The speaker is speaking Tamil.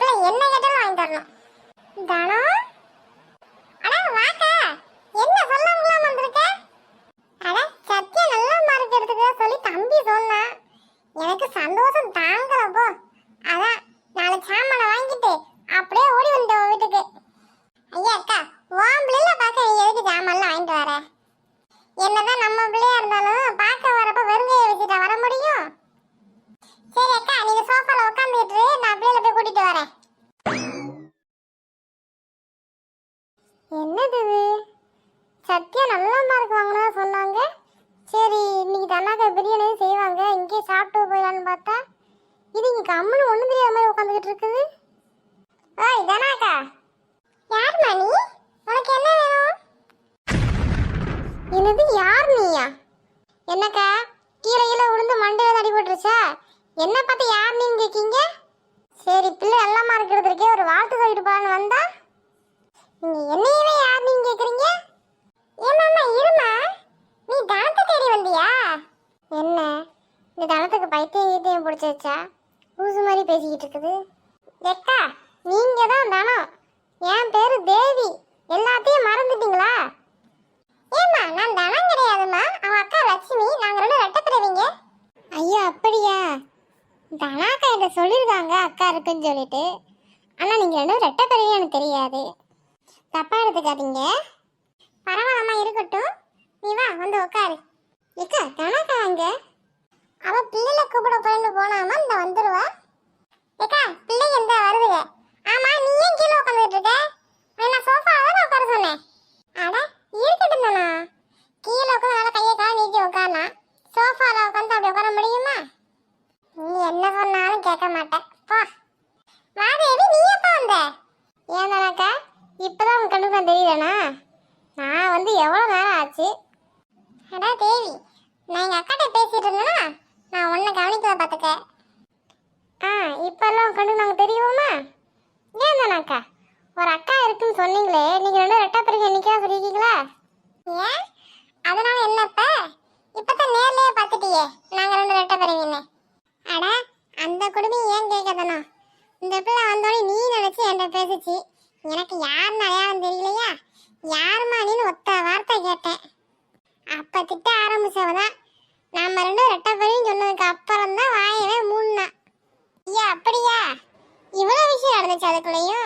பிள்ளை என்ன கேட்டாலும் வாங்கி தரணும். தானா? அடா வாக்க என்ன சொல்ல முடியாம வந்திருக்க? அட சத்திய நல்ல மார்க் எடுத்துக்க சொல்லி தம்பி சொன்னான் எனக்கு சந்தோஷம் தாங்க சத்யா நல்ல மார்க் வாங்கினா சொன்னாங்க. சரி இன்னைக்கு தன்னாக்கா பிரியாணி செய்வாங்க. இங்கே சாப்பிட்டு போயிடலான்னு பார்த்தா இது இங்கே கம்முன்னு ஒன்றும் தெரியாத மாதிரி உட்காந்துக்கிட்டு இருக்குது. ஓய் தனாக்கா யார் மணி உனக்கு என்ன வேணும்? என்னது யார் நீயா? என்னக்கா கீழே கீழே விழுந்து மண்டையில் அடி போட்டுருச்சா? என்ன பார்த்து யார் நீங்க கேட்கீங்க சரி பிள்ளை நல்லா மார்க் எடுத்திருக்கே ஒரு வாழ்த்து சொல்லிட்டு போகலான்னு வந்தா. நீங்கள் என்னையவே யார் நீங்க கேட்குறீங்க பிடிச்சிருச்சா? லூசு மாதிரி பேசிக்கிட்டு இருக்குது. எக்கா நீங்க தான் தனம். என் பேரு தேவி. எல்லாத்தையும் மறந்துட்டீங்களா? ஏம்மா நான் தனம் கிடையாதும்மா. அவன் அக்கா லட்சுமி நாங்க ரெண்டு ரெட்டை பிறவிங்க ஐயா அப்படியா? தனாக்கா என்கிட்ட சொல்லியிருக்காங்க அக்கா இருக்குன்னு சொல்லிட்டு. ஆனா நீங்க ரெண்டும் ரெட்டை பிறவி எனக்கு தெரியாது. தப்பா எடுத்துக்காதீங்க. பரவாயில்லம்மா இருக்கட்டும். நீ வா வந்து உட்காரு எக்கா ஏக்கா பிள்ளை எந்த வருதுங்க. ஆமா நீ ஏன் கீழே உட்காந்துட்டு இருக்க? நான் சோஃபால தான் உட்கார சொன்னேன்? அட இருக்கட்டும் தானா? கீழே உட்காந்து நல்லா கையை கால் நீட்டி உட்காரலாம் சோஃபால உட்காந்து அப்படி உட்கார முடியுமா? நீ என்ன சொன்னாலும் கேட்க மாட்டேன். போ. மாதேவி நீ எப்போ வந்த? ஏன் தானாக்கா இப்பதான் உன் கண்ணுக்கு நான் தெரியலனா நான் வந்து எவ்வளோ நேரம் ஆச்சு? அடா தேவி நான் எங்கள் அக்காட்ட பேசிட்டு இருந்தேன்னா நான் உன்னை கவனிக்கல பார்த்துக்க ஆ இப்பெல்லாம் கண்டு நாங்கள் தெரியுமா ஏன் தானாக்கா ஒரு அக்கா இருக்குன்னு சொன்னீங்களே நீங்கள் ரெண்டும் ரெட்டா பிறகு என்னைக்கா சொல்லியிருக்கீங்களா ஏன்? அதனால என்னப்ப இப்பதான் நேர்லயே பார்த்துட்டியே நாங்கள் ரெண்டு ரெட்டை பிறவின்னு அட அந்த குடும்பம் ஏன் கேட்காதனா? இந்த பிள்ளை வந்தோடனே நீ நினைச்சு என்கிட்ட பேசுச்சு. எனக்கு யாருன்னு அடையாளம் தெரியலையா? யாருமா நீன்னு ஒத்த வார்த்தை கேட்டேன். அப்போ திட்ட ஆரம்பிச்சவதான். நம்ம ரெண்டும் ரெட்டை பேரையும் சொன்னதுக்கு அப்புறம் தான் வாயவே மூணுனா ஐயா அப்படியா இவ்வளவு விஷயம் நடந்துச்சு அதுக்குள்ளேயும்